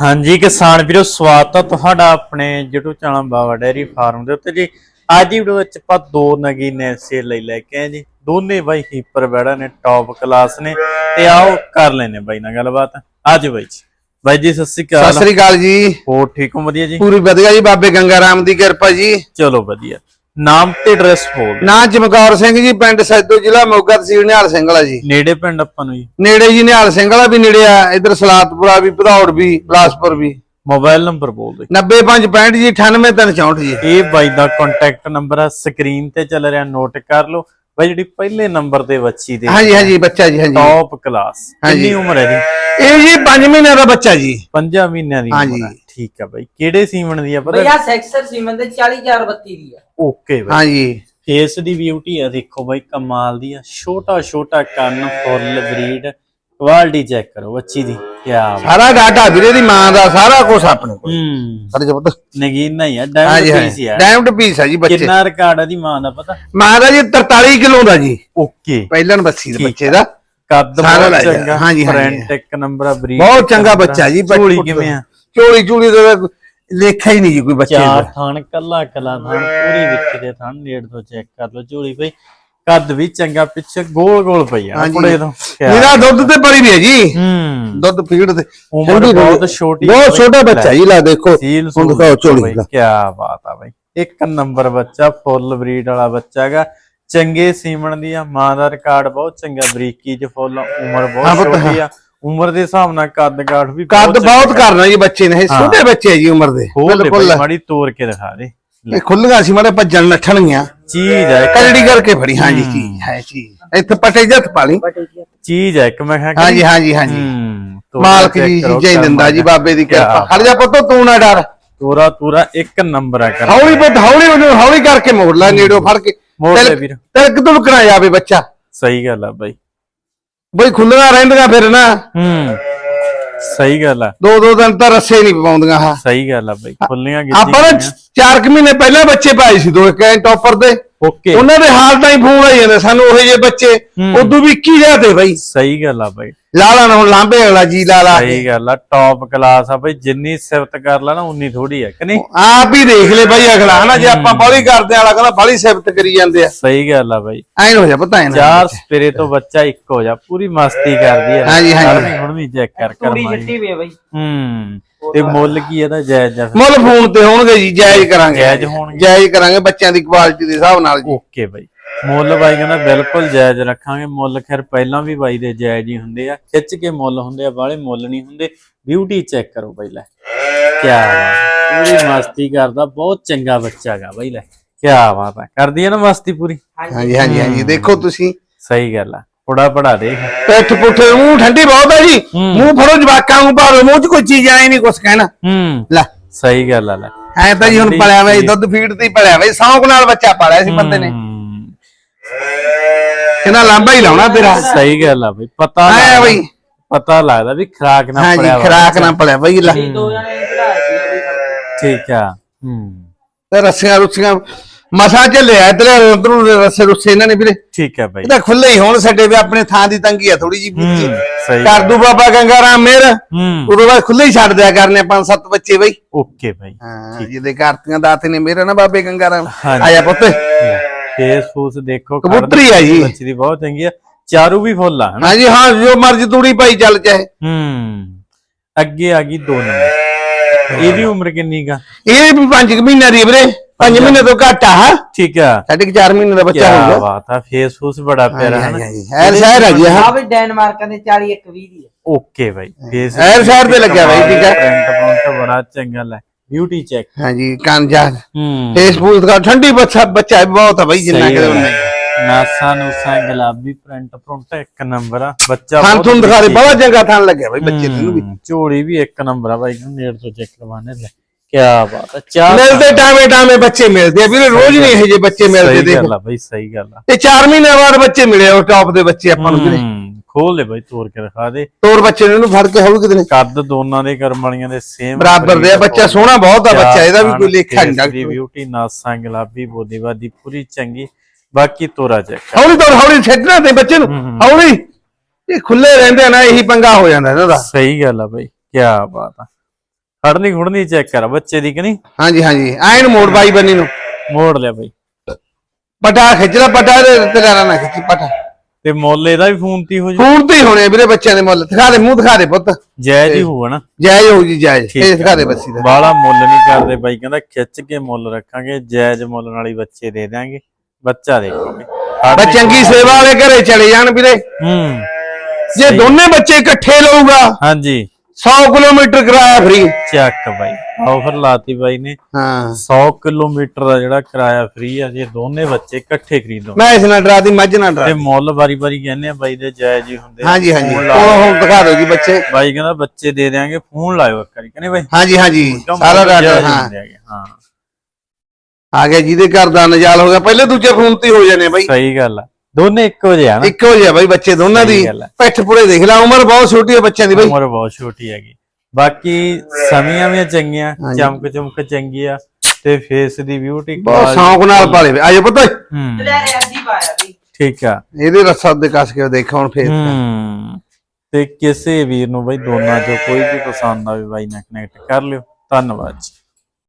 ਹਾਂਜੀ ਕਿਸਾਨ ਵੀਰੋ ਸਵਾਗਤ ਹੈ ਤੁਹਾਡਾ ਆਪਣੇ YouTube channel Bawa dairy farm ਦੇ ਉੱਤੇ ਜੀ। ਅੱਜ ਦੀ ਵੀਡੀਓ ਵਿੱਚ ਆਪਾਂ ਦੋ ਨਗੀਨੇ ਸੇਲ ਲਈ ਲੈ ਕੇ ਆਏ ਜੀ। ਦੋਨੇ ਬਾਈ ਹੀਪਰ ਬੈੜਾ ਨੇ ਟੌਪ ਕਲਾਸ ਨੇ। ਤੇ ਆਓ ਕਰ ਲੈਨੇ ਬਾਈ ਨਾਲ ਗੱਲਬਾਤ। ਅੱਜ ਬਾਈ ਜੀ। ਬਾਈ ਜੀ ਸਤਿ ਸ਼੍ਰੀ ਸਤਿ ਅਕਾਲ ਸ੍ਰੀ ਅਕਾਲ ਜੀ। ਹੋਰ ਠੀਕ ਹੋ? ਵਧੀਆ ਜੀ? ਪੂਰੀ ਵਧੀਆ ਜੀ ਬਾਬੇ ਗੰਗਾ ਰਾਮ ਦੀ ਕਿਰਪਾ ਜੀ। ਚਲੋ ਵਧੀਆ। ਨਾਮ ਤੇ ਐਡਰੈਸ ਬੋਲ। ਨਾਂ ਚਮਕੌਰ ਸਿੰਘ ਜੀ ਪਿੰਡ ਸੈਦੋ ਜ਼ਿਲ੍ਹਾ ਮੋਗਾ ਤਹਿਸੀਲ ਨਿਹਾਲ ਸਿੰਘਲਾ ਜੀ। ਨੇੜੇ ਪਿੰਡ ਆਪਾਂ ਨੂੰ ਜੀ। ਨੇੜੇ ਜੀ ਨਿਹਾਲ ਸਿੰਘਲਾ ਵੀ ਨੇੜੇ ਆ ਇਧਰ ਸਲਾਤਪੁਰਾ ਵੀ ਭਦੌੜ ਵੀ ਬਲਾਸਪੁਰ ਵੀ। ਮੋਬਾਈਲ ਨੰਬਰ ਬੋਲ ਦਿਓ। 9565 ਜੀ 98364 ਜੀ। ਇਹ ਬਾਈ ਦਾ ਕੰਟੈਕਟ ਨੰਬਰ ਆ ਸਕਰੀਨ ਤੇ ਚੱਲ ਰਿਹਾ ਨੋਟ ਕਰ ਲਓ। ਬਾਈ ਜਿਹੜੀ ਪਹਿਲੇ ਨੰਬਰ ਤੇ ਬੱਚੀ ਦੇ ਹਾਂਜੀ ਹਾਂਜੀ ਬੱਚਾ ਜੀ ਹਾਂਜੀ। Top class. ਕਿੰਨੀ ਉਮਰ ਹੈ ਜੀ? ਇਹ ਜੀ 5 ਮਹੀਨਿਆਂ ਦਾ ਬੱਚਾ ਜੀ। 5 ਮਹੀਨਿਆਂ ਦੀ ਹਾਂਜੀ। ਉਮਰ ਹੈ। ਠੀਕ ਆ ਬਾਈ। ਕਿਹੜੇ ਸੀਮਨ ਦੀ ਆ ਪਤਾ? ਭਈਆ ਸੈਕਸਰ ਸੀਮਨ ਦੇ 40432 ਦੀ ਆ। ਓਕੇ ਬਾਈ। ਹਾਂਜੀ। ਫੇਸ ਦੀ ਬਿਊਟੀ ਆ ਦੇਖੋ ਬਾਈ ਕਮਾਲ ਦੀ ਆ। ਛੋਟਾ ਛੋਟਾ ਕੰਨ ਫੁੱਲ ਬਰੀਡ। ਕੁਆਲਿਟੀ ਚੈੱਕ ਕਰੋ ਬੱਚੀ ਦੀ। ਕੀ ਸਾਰਾ ਡਾਟਾ ਵੀਰੇ ਦੀ ਮਾਂ ਦਾ ਸਾਰਾ ਕੁਝ ਆਪਣੇ ਕੋਲ। ਹੂੰ। ਸਾਡੇ ਜਬਤ ਨਗੀਨਾ ਹੀ ਆ ਹਾਂਜੀ ਡਾਇਮੰਡ ਪੀਸ ਹੀ ਆ। ਡਾਇਮੰਡ ਪੀਸ ਆ ਜੀ ਬੱਚੇ। ਕਿੰਨਾ ਰਿਕਾਰਡ ਆ ਦੀ ਮਾਂ ਦਾ ਪਤਾ? ਮਾਂ ਦਾ ਜੀ 43 ਕਿਲੋ ਦਾ ਜੀ। ਓਕੇ। ਪਹਿਲਣ ਬੱਸੀ ਦੇ ਠੀਕ ਬੱਚੇ ਦਾ। ਕੱਦ ਸਾਰਾ ਬਹੁਤ ਜਾ। ਚੰਗਾ। ਹਾਂਜੀ, ਹਾਂਜੀ। ਫਰੰਟ ਇੱਕ ਨੰਬਰ ਆ ਬਰੀਡ ਬਹੁਤ ਚੰਗਾ ਬੱਚਾ ਜੀ ਝੋਲੀ ਕਿਵੇਂ ਆ? ਚੋਲੀ ਚੂਲੀ ਦਾ ਤਾਂ ਲੇਖਾ ਹੀ ਨਹੀਂ ਜੀ ਕੋਈ ਬੱਚੇ ਚਾਰ ਦਾ। ਥਣ ਕੱਲਾ ਕੱਲਾ ਥਣ ਪੂਰੀ ਵਿੱਚ ਦੇ ਥਣ ਨੇੜ ਤੋਂ ਚੈੱਕ ਕਰ ਲਓ ਝੋਲੀ ਪਈ ਕੱਦ ਵੀ ਚੰਗਾ ਪਿੱਛੇ ਗੋਲ ਗੋਲ ਪਈ ਆ। ਕੁੜੇ ਤੋਂ। ਮੇਰਾ ਦੁੱਧ ਤੇ ਬੜੀ ਵੀ ਹੈ ਜੀ ਹੂੰ। ਦੁੱਧ ਫੀਡ ਤੇ। ਉਮਰ ਬਹੁਤ। ਛੋਟੀ ਬਹੁਤ ਛੋਟਾ ਬੱਚਾ ਜੀ ਲਾ ਦੇਖੋ। ਹੁਣ ਦਿਖਾਓ ਝੋਲੀ। ਕੀ ਬਾਤ ਆ ਬਈ। ਇੱਕ ਨੰਬਰ ਬੱਚਾ ਫੁੱਲ ਬਰੀਡ ਵਾਲਾ ਬੱਚਾ ਹੈਗਾ। ਚੰਗੇ ਸੀਮਣ ਦੀ ਆ ਮਾਂ ਦਾ ਰਿਕਾਰਡ ਬਹੁਤ ਚੰਗਾ ਬਰੀਕੀ ਚ ਫੁੱਲ ਉਮਰ ਬਹੁਤ ਛੋਟੀ ਆ। ਉਮਰ ਦੇ ਹਿਸਾਬ ਨਾਲ ਕੱਦ ਕਾਠ ਵੀ ਕੱਦ ਬਹੁਤ। ਕਰਨਾ ਜੀ ਬੱਚੇ ਨੇ। ਛੋਟੇ ਬੱਚੇ ਆ ਜੀ ਉਮਰ ਦੇ। ਬਿਲਕੁਲ। ਮਾੜੀ ਤੋੜ ਕੇ ਦਿਖਾ ਦੇ। ਇਹ ਖੁੱਲੀਆਂ ਸੀ ਮਾੜੇ ਭੱਜਣ ਨੱਠਣਗੀਆਂ। ਚੀਜ਼ ਹੈ ਕਲੜੀ ਕਰਕੇ ਫੜੀ ਹਾਂਜੀ ਚੀਜ਼ ਹੈ ਚੀਜ਼। ਇੱਥੇ ਪਟੇ ਜੱਤ ਪਾਲੀ ਚੀਜ਼ ਹੈ ਇੱਕ ਮੈਂ ਕਿਹਾ ਕਿ- ਹਾਂਜੀ ਹਾਂਜੀ ਹਾਂਜੀ। ਹੂੰ ਮਾਲਕ ਜੀ ਚੀਜ਼ਾਂ ਹੀ ਦਿੰਦਾ ਜੀ ਬਾਬੇ ਦੀ ਕਿਰਪਾ। ਖੜ ਜਾ ਪੁੱਤੋ ਤੂੰ ਨਾ ਡਰ। ਤੋਰਾ ਤੋਰਾ ਇੱਕ ਨੰਬਰ ਆ ਕਰ ਹੌਲੀ ਪੁੱਤ ਹੌਲੀ ਉਹਨੂੰ ਹੌਲੀ ਕਰਕੇ ਮੋੜ ਲੈ ਨੇੜੋਂ ਫੜ ਕੇ। ਮੋੜ ਲੈ ਤਿਲਕ- ਵੀਰ। ਤਿਲਕ ਤੁਲਕਣਾ ਜਾਵੇ ਬੱਚਾ। ਸਹੀ ਗੱਲ ਆ ਬਾਈ। ਬਈ ਖੁੱਲੀਆਂ ਰਹਿੰਦੀਆਂ ਫਿਰ ਨਾ। ਹੂੰ। ਸਹੀ ਗੱਲ ਆ। ਦੋ ਦੋ ਦਿਨ ਤਾਂ ਰੱਸੇ ਨਹੀਂ ਪਾਉਂਦੀਆਂ ਹਾਂ ਸਹੀ ਗੱਲ ਆ ਬਾਈ ਖੁੱਲੀਆਂ ਆਪਾਂ ਨਾ ਚਾਰ ਕੁ ਮਹੀਨੇ ਪਹਿਲਾਂ ਬੱਚੇ ਪਾਏ ਸੀ ਦੋ ਇੱਕ ਐਂ ਟੌਪਰ ਦੇ। ਓਕੇ। ਉਹਨਾਂ ਦੇ ਹਾਲ ਤਾਂ ਹੀ ਫੋਨ ਆਈ ਜਾਂਦੇ ਸਾਨੂੰ ਉਹੇ ਜਿਹੇ ਬੱਚੇ। ਉਦੋਂ ਵੀ 21000 ਤੇ ਬਈ। ਸਹੀ ਗੱਲ ਆ ਬਾਈ। ਲਾਲਾ ਨਾ ਹੁਣ ਲਾਂਬੇ ਵਾਲਾ ਜੀ ਲਾਲਾ। ਸਹੀ ਗੱਲ ਆ ਟੌਪ ਕਲਾਸ ਆ ਬਾਈ ਜਿੰਨੀ ਸਿਫਤ ਕਰ ਲਾ ਨਾ ਉਨੀ ਥੋੜੀ ਆ ਕਿ ਨਹੀਂ? ਆਪ ਹੀ ਦੇਖ ਲੈ ਬਈ ਅਗਲਾ ਹਨਾ ਜੇ ਆਪਾਂ ਬਾਲੀ ਕਰਦੇ ਆਲਾ ਕਹਿੰਦਾ ਬਾਲੀ ਸਿਫਤ ਕਰੀ ਜਾਂਦੇ ਆ। ਸਹੀ ਗੱਲ ਆ ਬਾਈ। ਐਂ ਹੋ ਜਾ ਪਤਾ ਹੈ ਨਾ ਚਾਰ ਸਪੇਰੇ ਤੋਂ ਬੱਚਾ ਇੱਕ ਹੋ ਜਾ ਪੂਰੀ ਮਸਤੀ ਕਰਦੀ ਆ। ਹਾਂਜੀ, ਹਾਂਜੀ। ਹੁਣ ਵੀ- ਚੈੱਕ ਕਰ ਕਰ ਮਾਰੀ। ਛੱਟੀ ਵੀ ਆ ਬਈ। ਹੂੰ। ਤੇ ਮੁੱਲ ਕੀ ਇਹਦਾ ਜਾਇਜ਼ ਜਾ ਮੁੱਲ ਫੋਨ ਤੇ ਹੋਣਗੇ ਜੀ ਜਾਇਜ਼ ਕਰਾਂਗੇ। ਜਾਇਜ਼ ਹੋਣਗੇ। ਜਾਇਜ਼ ਕਰਾਂਗੇ ਬੱਚਿਆਂ ਦੀ ਕੁਆਲਿਟੀ ਦੇ ਹਿਸਾਬ ਨਾਲ ਜੀ। ਓਕੇ ਬਾਈ। ਮੁੱਲ ਬਾਈ ਕਹਿੰਦਾ ਬਿਲਕੁਲ ਜਾਇਜ਼ ਰੱਖਾਂਗੇ। ਮੁੱਲ ਖੈਰ ਪਹਿਲਾਂ ਵੀ ਬਾਈ ਦੇ ਜਾਇਜ਼ ਹੀ ਹੁੰਦੇ ਆ। ਖਿੱਚ ਕੇ ਮੁੱਲ ਹੁੰਦੇ ਆ ਬਾਹਲੇ ਮੁੱਲ ਨਹੀਂ ਹੁੰਦੇ। ਬਿਊਟੀ ਚੈੱਕ ਕਰੋ ਬਾਈ ਲੈ। ਕੀ ਬਾਤ ਪੂਰੀ ਮਸਤੀ ਕਰਦਾ ਬਹੁਤ ਚੰਗਾ ਬੱਚਾ ਹੈਗਾ ਬਾਈ ਲੈ। ਕੀ ਬਾਤ ਆ ਕਰਦੀ ਹੈ ਨਾ ਮਸਤੀ ਪੂਰੀ? ਹਾਂਜੀ ਹਾਂਜੀ ਹਾਂਜੀ। ਦੇਖੋ ਤੁਸੀਂ। ਸਹੀ ਗੱਲ ਆ। ਪੜਾ ਪੜਾ ਦੇਖ। ਪਿੱਠ ਪੁੱਠੇ ਮੂੰਹ ਠੰਡੀ ਬਹੁਤ ਹੈ ਜੀ। ਹੂੰ। ਮੂੰਹ ਫੜੋ ਜਵਾਕਾਂ ਨੂੰ ਭਾਵੇਂ ਮੂੰਹ 'ਚ ਕੋਈ ਚੀਜ਼ ਆਏ ਨਹੀਂ ਕੁਛ ਕਹਿਣਾ। ਹੂੰ। ਲੈ। ਸਹੀ ਗੱਲ ਆ ਲੈ। ਐ ਤਾਂ ਜੀ ਹੁਣ ਪਲਿਆ ਵੇ ਦੁੱਧ ਫੀਡ ਤੇ ਹੀ ਪਲਿਆ ਵੇ ਸੌਂਕ ਨਾਲ ਬੱਚਾ ਪਾਲਿਆ ਸੀ ਬੰਦੇ ਨੇ। ਹੂੰ, ਕਹਿੰਦਾ ਲਾਂਬਾ ਹੀ ਲਾਉਣਾ ਤੇਰਾ। ਸਹੀ ਗੱਲ ਆ ਬਈ ਪਤਾ ਐ ਬਈ। ਪਤਾ ਲੱਗਦਾ ਵੀ ਖਰਾਕ ਨਾ ਪੜਿਆ ਵਾ। ਖਰਾਕ ਨਾ ਪਲਿਆ ਬਈ ਲੈ। ਦੋ ਠੀਕ ਆ। ਹੂੰ। ਤੇ ਰੱਸੀਆਂ ਰੁੱਸੀਆਂ ਮਸਾ ਚੱਲਿਆ ਇਧਰ ਉਧਰੋਂ ਰੱਸੇ ਰੁੱਸੇ ਇਹਨਾਂ ਨੇ ਵੀਰੇ। ਠੀਕ ਆ ਬਾਈ। ਇਹ ਤਾਂ ਖੁੱਲੇ ਹੀ ਹੋਣ ਸਾਡੇ ਵੀ ਆਪਣੇ ਥਾਂ ਦੀ ਤੰਗੀ ਆ ਥੋੜੀ ਜੀ ਹੂੰ ਸਹੀ ਕਰ ਦੂ ਬਾਬਾ ਗੰਗਾ ਰਾਮ ਮੇਰ। ਹੂੰ। ਉਦੋਂ ਬਾਅਦ ਖੁੱਲੇ ਹੀ ਛੱਡ ਦਿਆ ਕਰਨੇ ਪੰਜ ਸੱਤ ਬੱਚੇ ਬਈ। ਓਕੇ ਬਾਈ ਹਾਂ ਜਿਹਦੇ ਕਾਰਤੀਆਂ ਦਾਤੇ ਨੇ ਮੇਰੇ ਨਾ ਬਾਬੇ ਗੰਗਾ ਰਾਮ। ਆਇਆ ਪੁੱਤ। ਫੇਸ ਫੂਸ ਦੇਖੋ ਕਬੂਤਰੀ ਆ ਜੀ। ਬੱਚੀ ਦੀ ਬਹੁਤ ਚੰਗੀ ਆ। ਚਾਰੂ ਵੀ ਫੁੱਲ ਆ ਹਨਾ? ਹਾਂਜੀ ਹਾਂ ਜੋ ਮਰਜ਼ੀ ਤੂੜੀ ਪਾਈ ਚੱਲ ਚਾਹੇ। ਹੂੰ। ਅੱਗੇ ਆ ਗਈ ਦੋ ਨੰਬਰ। ਇਹਦੀ ਉਮਰ ਕਿੰਨੀ ਕਾ ਇਹ ਵੀ 5 ਮਹੀਨੇ ਦੀ ਵੀਰੇ। 5 ਮਹੀਨੇ ਤੋਂ ਘੱਟ ਆ ਹਾਂ। ਠੀਕ ਆ। ਸਾਢੇ 4 ਮਹੀਨੇ ਦਾ ਕੀ ਬੱਚਾ ਹੋਊਗਾ। ਬਾਤ ਆ ਫੇਸ ਫੂਸ ਬੜਾ ਪਿਆਰਾ ਹੈ ਨਾ ਹਾਂਜੀ ਐਰ ਸ਼ਹਿਰ ਆ ਜੀ ਹਾਂ। ਆ ਬਈ ਡੈਨਮਾਰਕਾਂ ਦੇ 4120 ਦੀ ਆ। ਓਕੇ ਬਾਈ ਫੇਸ ਐਰ ਸ਼ਹਿਰ ਤੇ ਲੱਗਿਆ ਬਾਈ ਠੀਕ ਹੈ ਪ੍ਰਿੰਟ ਪ੍ਰਿੰਟ ਬੜਾ ਚੰਗਾ ਲੈ ਬਿਊਟੀ ਚੈੱਕ ਹਾਂਜੀ ਕਾਂਜਾ। ਹੂੰ। ਫੇਸਬੁੱਕ ਦਾ ਠੰਡੀ ਬੱਚਾ ਬੱਚਾ ਵੀ ਬਹੁਤ ਆ ਬਾਈ ਜਿੰਨਾ ਕਿ ਉਹਨੇ। ਹੈ। ਨਾਸਾ ਨੂਸਾ ਗੁਲਾਬੀ ਪ੍ਰਿੰਟ ਪ੍ਰਿੰਟ ਇੱਕ ਨੰਬਰ ਆ ਬੱਚਾ ਬਹੁਤ ਤੁਹਾਨੂੰ ਦਿਖਾ ਦੇ। ਬੜਾ ਚੰਗਾ ਥਾਂ ਲੱਗਿਆ ਬਾਈ ਬੱਚੇ ਨੂੰ ਵੀ। ਹੂੰ, ਝੋਲੀ ਵੀ ਇੱਕ ਨੰਬਰ ਆ ਬਾਈ ਨੂੰ ਨੇੜ ਤੋਂ ਚੈੱਕ ਕਰਵਾਣੇ ਲੈ ਕੀ ਬਾਤ ਆ ਚਾਰ ਮਿਲਦੇ ਟਾਵੇਂ ਟਾਵੇਂ ਬੱਚੇ ਮਿਲਦੇ ਆ ਵੀਰੇ ਰੋਜ਼ ਨਹੀਂ ਇਹੋ ਜਿਹੇ ਬੱਚੇ ਮਿਲਦੇ ਸਹੀ ਦੇਖ ਗੱਲ ਆ ਬਾਈ ਸਹੀ ਗੱਲ ਆ। ਤੇ 4 ਮਹੀਨੇ ਬਾਅਦ ਬੱਚੇ ਮਿਲੇ ਉਹ ਟੌਪ ਦੇ ਬੱਚੇ ਆਪਾਂ ਨੂੰ ਵੀਰੇ ਹੂੰ, ਖੋਲ ਲੈ ਬਾਈ ਤੋੜ ਕੇ ਦਿਖਾ ਦੇ। ਤੋਰ ਬੱਚੇ ਨੇ ਇਹਨੂੰ ਫੜ ਕੇ ਹੌਲੀ ਕਿਤੇ ਨੇ ਕੱਦ ਦੋਨਾਂ ਦੇ ਕਰਮ ਵਾਲੀਆਂ ਦੇ ਸੇਮ ਬਰਾਬਰ ਦੇ ਆ ਬੱਚਾ ਸੋਹਣਾ ਬਹੁਤ ਆ ਬੱਚਾ ਇਹਦਾ ਵੀ ਕੋਈ ਲੇਖਾ ਨਹੀਂ ਡਾਕਟਰ। ਬਿਊਟੀ ਨਾਸਾਂ ਗੁਲਾਬੀ ਬੋਦੀਵਾਦੀ ਪੂਰੀ ਚੰਗੀ। ਬਾਕੀ ਤੋਰਾ ਚੈੱਕ ਹੌਲੀ ਤੋਰ ਹੌਲੀ ਛੱਡਣਾ ਤੇ ਬੱਚੇ ਨੂੰ ਹੌਲੀ। ਇਹ ਖੁੱਲੇ ਰਹਿੰਦੇ ਆ ਨਾ ਇਹੀ ਪੰਗਾ ਹੋ ਜਾਂਦਾ ਇਹਨਾਂ ਦਾ। ਸਹੀ ਗੱਲ ਆ ਬਾਈ ਕੀ ਬਾਤ ਆ। ਖੜਨੀ ਖੁੜਨੀ ਚੈੱਕ ਕਰ ਬੱਚੇ ਦੀ ਕਿ ਨਹੀਂ? ਹਾਂਜੀ ਹਾਂਜੀ। ਐਨ ਮੋੜ ਬਾਈ ਬੰਨੀ ਨੂੰ। ਮੋੜ ਲਿਆ ਬਾਈ। ਪਟਾ ਖਿੱਚਣਾ ਪਟਾ ਤੇ ਤੇ ਲੈਣਾ ਨਾ ਖਿੱਚੀ ਪਟਾ। ਤੇ ਮੁੱਲ ਇਹਦਾ ਵੀ ਫੋਨ ਤੇ ਹੀ ਜੂ ਫੋਨ ਤੇ ਹੋਣੇ ਵੀਰੇ ਬੱਚਿਆਂ ਦੇ ਮੁੱਲ। ਦਿਖਾ ਦੇ ਮੂੰਹ ਦਿਖਾ ਦੇ ਪੁੱਤ। ਜਾਇਜ਼ ਹੀ ਹੋਊਗਾ ਨਾ। ਜਾਇਜ਼ ਹੋਊ ਜੀ ਜਾਇਜ਼। ਇਹ ਦਿਖਾ ਦੇ ਬੱਸੀ ਦਾ। ਬਾਲਾ ਮੁੱਲ ਨਹੀਂ ਕਰਦੇ ਬਾਈ ਕਹਿੰਦਾ ਖਿੱਚ ਕੇ ਮੁੱਲ ਰੱਖਾਂਗੇ ਜਾਇਜ਼ ਮੁੱਲ ਨਾਲ ਹੀ ਬੱਚੇ ਦੇ ਦਿਆਂਗੇ। ਬੱਚਾ ਦੇਖੋਗੇ ਬਸ ਚੰਗੀ ਸੇਵਾ ਵਾਲੇ ਘਰੇ ਚਲੇ ਜਾਣ ਵੀਰੇ। ਹੂੰ। ਜੇ ਦੋਨੇ ਬੱਚੇ ਇਕੱਠੇ ਲਊਗਾ ਹਾਂਜੀ। 100 ਕਿਲੋਮੀਟਰ ਕਿਰਾਇਆ ਫ੍ਰੀ ਚੱਕ ਬਾਈ ਆਫਰ ਲਾਤੀ ਬਾਈ ਨੇ। ਹਾਂ। 100 ਕਿਲੋਮੀਟਰ ਦਾ ਜਿਹੜਾ ਕਿਰਾਇਆ ਫ੍ਰੀ ਆ ਜੇ ਦੋਨੇ ਬੱਚੇ ਇਕੱਠੇ ਖਰੀਦੋ। ਮੈਂ ਇਸ ਨਾਲ ਡਰਾਦੀ ਮੱਝ ਨਾਲ ਡਰਾ ਤੇ ਮੁੱਲ ਵਾਰੀ ਵਾਰੀ ਕਹਿੰਦੇ ਆ ਬਾਈ ਦੇ ਜਾਇਜ਼ ਹੀ ਹੁੰਦੇ। ਹਾਂਜੀ ਹਾਂਜੀ। ਉਹ। ਹੁਣ ਦਿਖਾ ਦਿਓ ਜੀ ਬੱਚੇ। ਬਾਈ ਕਹਿੰਦਾ ਬੱਚੇ ਦੇ ਦਿਆਂਗੇ ਫੋਨ ਲਾਇਓ ਇੱਕ ਵਾਰੀ ਕਹਿੰਦੇ ਬਾਈ। ਹਾਂਜੀ ਹਾਂਜੀ। ਸਾਰਾ ਜਾਇਜ਼ ਹਾਂ ਆ ਗਿਆ ਜਿਹਦੇ ਘਰ ਦਾ ਨਜਾਲ ਹੋ ਗਿਆ। ਪਹਿਲੇ ਦੂਜੇ ਫੋਨ ਤੇ ਹੀ ਹੋ ਜਾਣੇ ਬਾਈ। ਸਹੀ ਗੱਲ ਆ। ਦੋਨੇ ਇੱਕੋ ਜਿਹੇ ਆ ਨਾ। ਇੱਕੋ ਜਿਹਾ ਬਾਈ ਬੱਚੇ ਦੋਨਾਂ ਦੀ। ਸਹੀ ਗੱਲ ਹੈ। ਪਿੱਠ ਪੁੜੇ ਦੇਖ ਲੈ ਉਮਰ ਬਹੁਤ ਛੋਟੀ ਹੈ ਬੱਚਿਆਂ ਦੀ ਬਾਈ। ਉਮਰ ਬਹੁਤ ਛੋਟੀ ਹੈਗੀ। ਬਾਕੀ ਸਮੀਆਂ ਵੀ ਚੰਗੀਆਂ ਹਾਂਜੀ। ਚਮਕ ਚਮਕ ਚੰਗੀ ਆ ਤੇ ਫੇਸ ਦੀ ਬਿਊਟੀ ਬਹੁਤ ਸ਼ੌਂਕ ਨਾਲ ਪਾਲੇ ਵੇ। ਆਜੋ ਪੁੱਤ। ਹੂੰ। ਲੈ ਪਾਇਆ ਠੀਕ ਆ। ਇਹਦੇ ਰੱਸਾ ਦੇ ਕੱਸ ਕੇ ਦੇਖ ਹੁਣ ਫੇਰ ਹੂੰ। ਤੇ ਕਿਸੇ ਵੀਰ ਨੂੰ ਬਾਈ ਦੋਨਾਂ ਚੋਂ ਕੋਈ ਵੀ ਪਸੰਦ ਆਵੇ ਬਾਈ ਨਾਲ ਕਨੈਕਟ ਕਰ ਲਿਓ। ਧੰਨਵਾਦ ਜੀ।